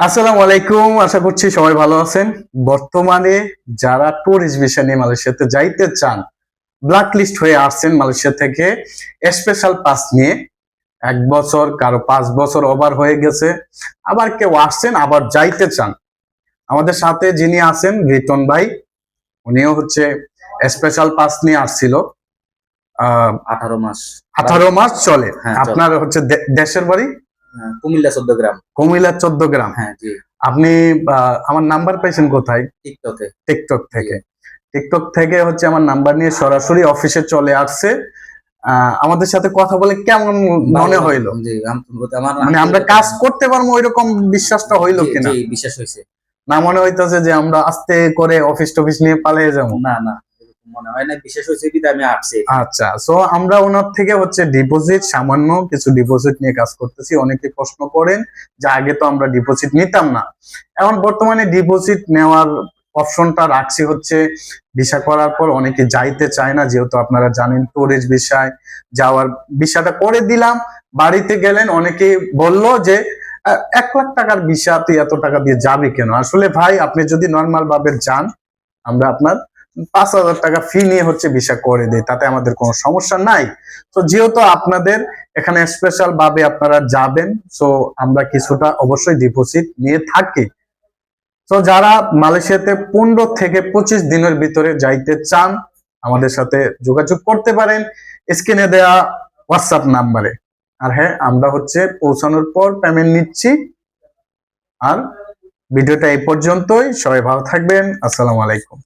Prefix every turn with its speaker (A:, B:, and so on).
A: আসসালামু আলাইকুম আশা করছি সবাই ভালো আছেন। বর্তমানে যারা ট্যুরিস্ট ভিসা নিয়ে মালয়েশিয়াতে যাইতে চান ব্ল্যাক লিস্ট হয়ে আসছেন মালয়েশিয়া থেকে স্পেশাল পাস নিয়ে। এক বছর কারও পাঁচ বছর ওভার হয়ে গেছে। আবার কেউ আসছেন আবার যাইতে চান। আমাদের সাথে যিনি আছেন রিটন ভাই উনিও হচ্ছে স্পেশাল পাস নিয়ে আসছিল। আহ
B: আঠারো মাস।
A: আঠারো মাস চলে।
B: হ্যাঁ,
A: আপনার হচ্ছে দেশের বাড়ি?
B: কুমিল্লা চোদ্দ গ্রাম।
A: কুমিল্লা চোদ্দ গ্রাম।
B: হ্যাঁ জি।
A: আপনি আমার নাম্বার পাইছেন কোথায়?
B: টিকটকে
A: টিকটক থেকে। টিকটক থেকে হচ্ছে আমার নাম্বার নিয়ে সরাসরি অফিসে চলে আসছে। আমাদের সাথে কথা বলে কেমন মনে হইল? মানে আমরা কাজ করতে পারব ওইরকম বিশ্বাসটা হইল কিনা?
B: বিশ্বাস হয়েছে
A: না মনে হইতেছে যে আমরা আস্তে করে অফিস টফিস নিয়ে পালিয়ে যাব।
B: না না। মনে হয় না বিশ্বাস হয়েছে কি আমি আসছি
A: আচ্ছা সো আমরা ওনার থেকে হচ্ছে ডিপোজিট সামান্য কিছু ডিপোজিট নিয়ে কাজ করতেছি। অনেকে প্রশ্ন করেন যে আগে তো আমরা ডিপোজিট নিতাম না। এখন বর্তমানে ডিপোজিট নেওয়ার অপশনটা রাখছি হচ্ছে ভিসা করার পর। অনেকে যাইতে চায় না, যেহেতু আপনারা জানেন টুরিস্ট বিষয় যাওয়ার ভিসাটা করে দিলাম। বাড়িতে গেলেন, অনেকে বলল যে এক লাখ টাকার ভিসা তুই এত টাকা দিয়ে যাবি কেন? আসলে ভাই, আপনি যদি নর্মাল ভাবে যান, আমরা আপনার পাঁচ হাজার টাকা ফি নিয়ে হচ্ছে ভিসা করে দেয়, তাতে আমাদের কোনো সমস্যা নাই। তো যেহেতু আপনাদের এখানে স্পেশাল ভাবে আপনারা যাবেন সো আমরা কিছুটা অবশ্যই ডিপোজিট নিয়ে থাকি। তো যারা মালয়েশিয়াতে পনেরো থেকে পঁচিশ দিনের ভিতরে যাইতে চান, আমাদের সাথে যোগাযোগ করতে পারেন। স্ক্রিনে দেওয়া হোয়াটসঅ্যাপ নাম্বারে। আর হ্যাঁ আমরা হচ্ছে পৌঁছানোর পর পেমেন্ট নিচ্ছি। আর ভিডিওটা এই পর্যন্তই। সবাই ভালো থাকবেন। আসসালামু আলাইকুম।